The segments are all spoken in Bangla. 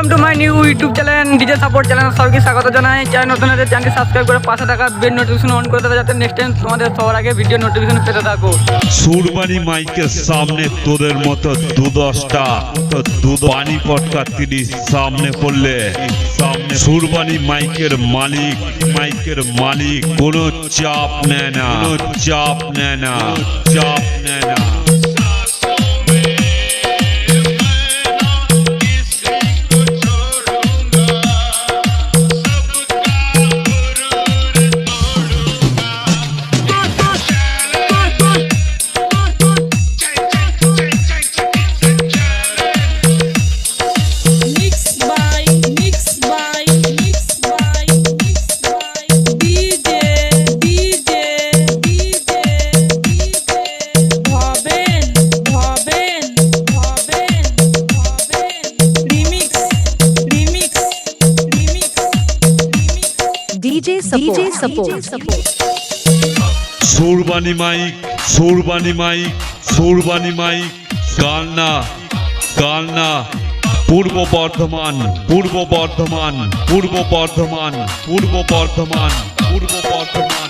Welcome to my new YouTube channel DJ support channel সবাইকে স্বাগত জানাই। চ্যানেল নতুন হলে চ্যানেলটি সাবস্ক্রাইব করে পাশে থাকা বেল নোটিফিকেশন অন করে দেবে যাতে নেক্সট টাইম তোমাদের সবার আগে ভিডিও নোটিফিকেশন পেতে থাকো। সুরবানি মাইকের সামনে তোদের মতো দু দশটা তো দু পানি পটকা তিনি সামনে পড়লে, সামনে সুরবানি মাইকের মালিক মাইকের মালিক, কোনো চাপ নেয় না, কোনো চাপ নেয় না, চাপ নেয় না। DJ support. DJ support. Surbani mic Surbani mic Surbani mic Ganna Ganna Purba Bardhaman Purba Bardhaman পূর্ব বর্ধমান পূর্ব বর্ধমান পূর্ব বর্ধমান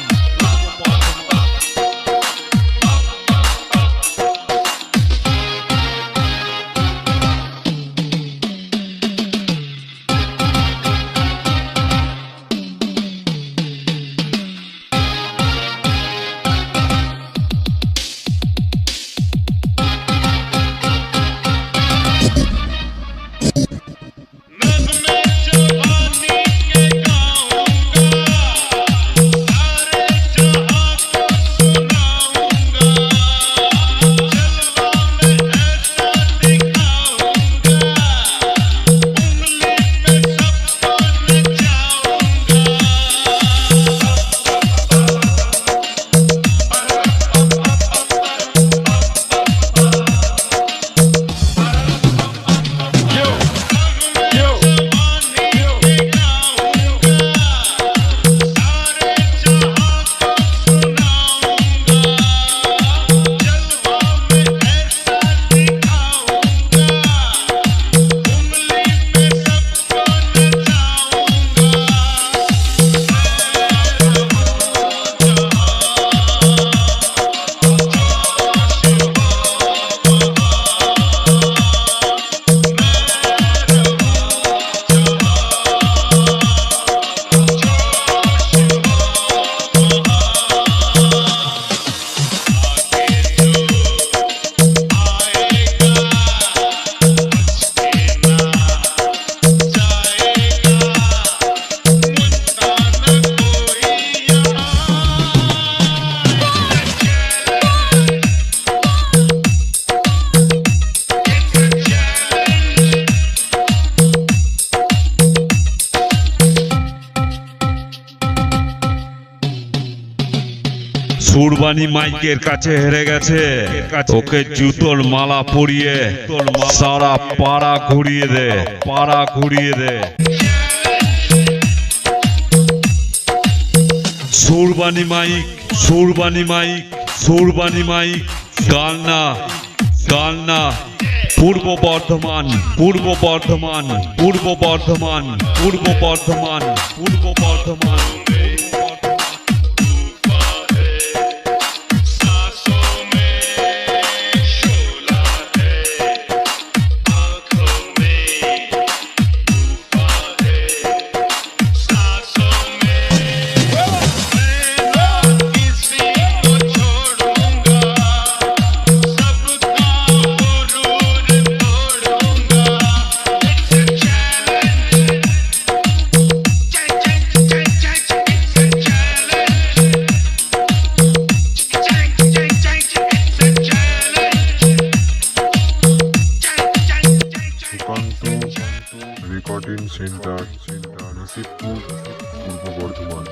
সুরবানি মাইকের কাছে হেরে গেছে। ওকে জুতোর মালা পরিয়ে সারা পাড়া ঘুরিয়ে দে, পাড়া ঘুরিয়ে দে। Surbani mic Surbani mic Surbani mic Ganna Ganna Purba Bardhaman Purba Bardhaman পূর্ব বর্ধমান পূর্ব বর্ধমান পূর্ব বর্ধমান। সেন্টার নসিবপুর পূর্ব বর্ধমান